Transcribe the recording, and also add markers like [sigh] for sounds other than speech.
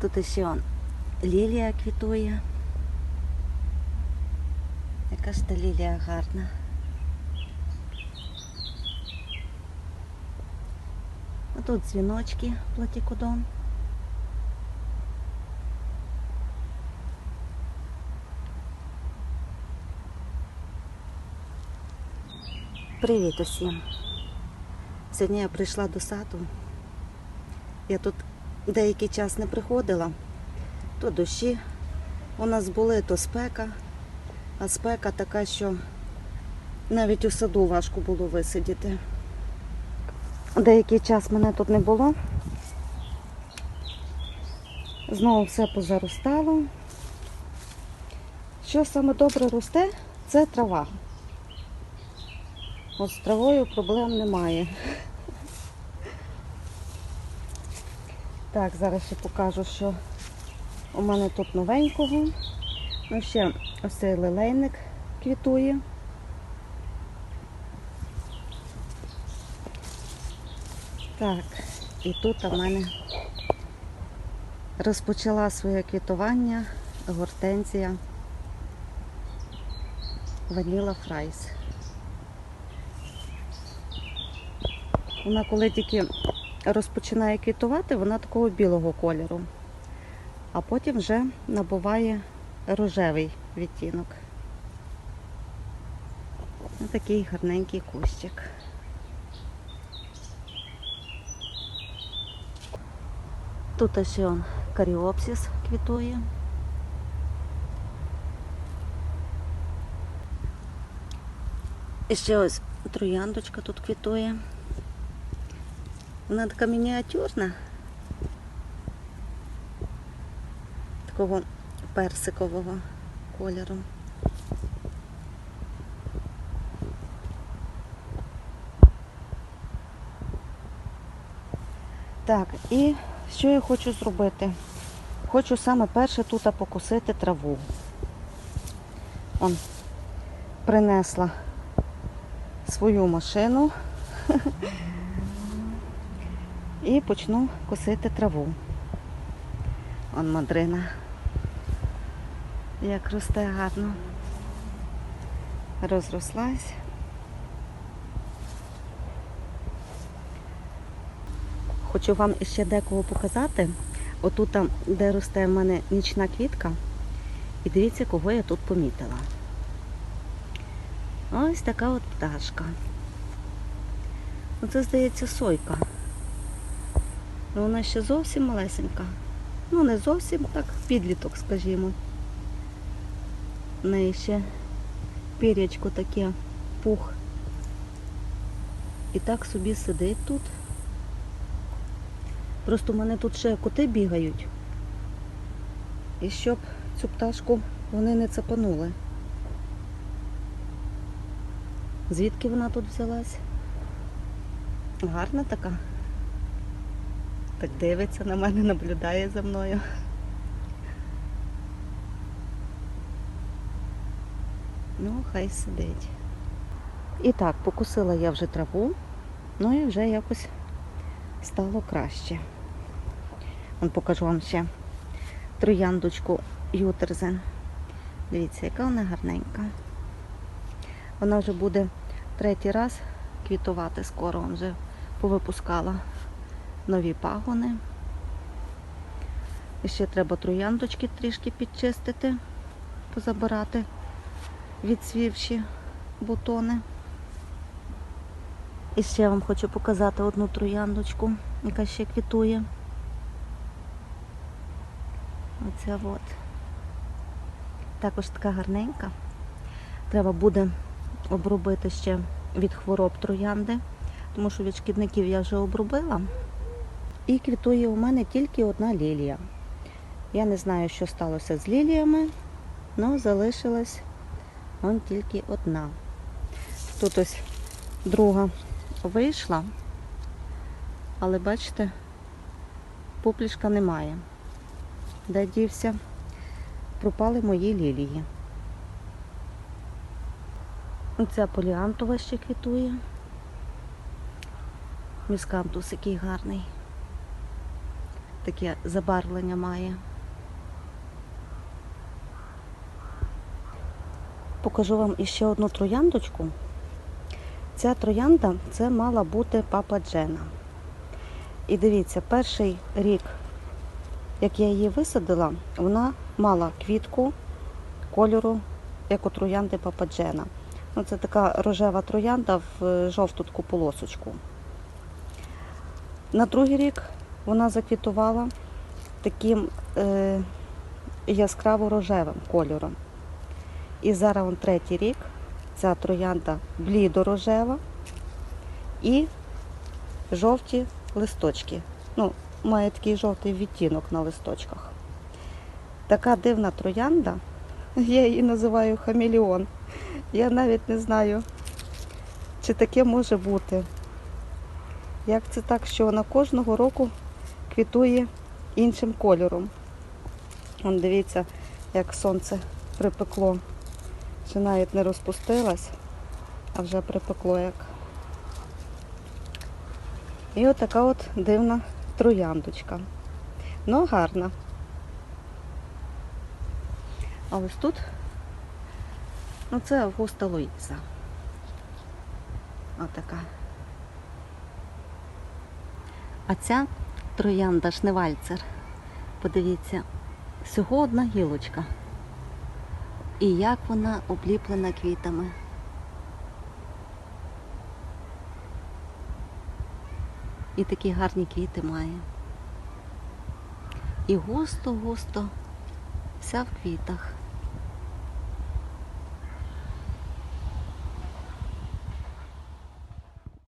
Тут ще он лілія квітує. Яка ж та лілія гарна. А тут дзвіночки платікодон. Привіт усім. Сьогодні я прийшла до саду. Я тут деякий час не приходила. То дощі у нас були, то спека. А спека така, що навіть у саду важко було висидіти. Деякий час мене тут не було. Знову все позаростало. Що саме добре росте, це трава. От з травою проблем немає. Так, зараз ще покажу, що у мене тут новенького. Ну, ще ось цей лилейник квітує. Так, і тут у мене розпочала своє квітування гортензія Ваніла Фрайс. Вона коли тільки розпочинає квітувати, вона такого білого кольору, а потім вже набуває рожевий відтінок. Ось такий гарненький кущик. Тут ще он каріопсис квітує. І ще ось трояндочка тут квітує. Вона така мініатюрна. Такого персикового кольору. Так, і що я хочу зробити? Хочу саме перше тут покусити траву. Он принесла свою машину [laughs] і почну косити траву. Он мадрина. Як росте гарно. Розрослась. Хочу вам ще декого показати. Отут, там, де росте в мене нічна квітка. І дивіться, кого я тут помітила. Ось така от пташка. Оце, здається, сойка. Ну, Вона ще зовсім малесенька. Ну, не зовсім так, підліток, скажімо. В неї ще пірячко таке, пух. І так собі сидить тут. Просто в мене тут ще коти бігають. І щоб цю пташку вони не цапанули. Звідки вона тут взялась? Гарна така. Так дивиться на мене, наблюдає за мною. Ну, хай сидить. І так, покусила я вже траву, ну і вже якось стало краще. Вон покажу вам ще трояндочку Ютерзен. Дивіться, яка вона гарненька. Вона вже буде третій раз квітувати скоро, вон вже повипускала нові пагони. І ще треба трояндочки трішки підчистити, позабирати відсвівші бутони. І ще я вам хочу показати одну трояндочку, яка ще квітує. Оця от. Також така гарненька. Треба буде обробити ще від хвороб троянди, тому що від шкідників я вже обробила. І квітує у мене тільки одна лілія. Я не знаю, що сталося з ліліями, але залишилась вон тільки одна. Тут ось друга вийшла, але бачите, поплішка немає. Де дівся? Пропали мої лілії. Оця поліантова ще квітує. Міскантус який гарний. Таке забарвлення має. Покажу вам іще одну трояндочку. Ця троянда це мала бути папа Джена. І дивіться, перший рік, як я її висадила, вона мала квітку кольору, як у троянди папа Джена. Ну, це така рожева троянда в е, жовту таку полосочку. На другий рік вона заквітувала таким е, яскраво-рожевим кольором. І зараз он третій рік ця троянда блідо-рожева і жовті листочки. Ну, має такий жовтий відтінок на листочках. Така дивна троянда, [laughs] я її називаю хамелеон. Я навіть не знаю, чи таке може бути. Як це так, що вона кожного року квітує іншим кольором. Вон дивіться, як сонце припекло. Ще навіть не розпустилась, а вже припекло як. І отака от дивна трояндочка. Ну, гарна. А ось тут, ну це Августа Луїза. Отака. А ця троянда Шневальцер. Подивіться, всього одна гілочка. І як вона обліплена квітами. І такі гарні квіти має. І густо-густо вся в квітах.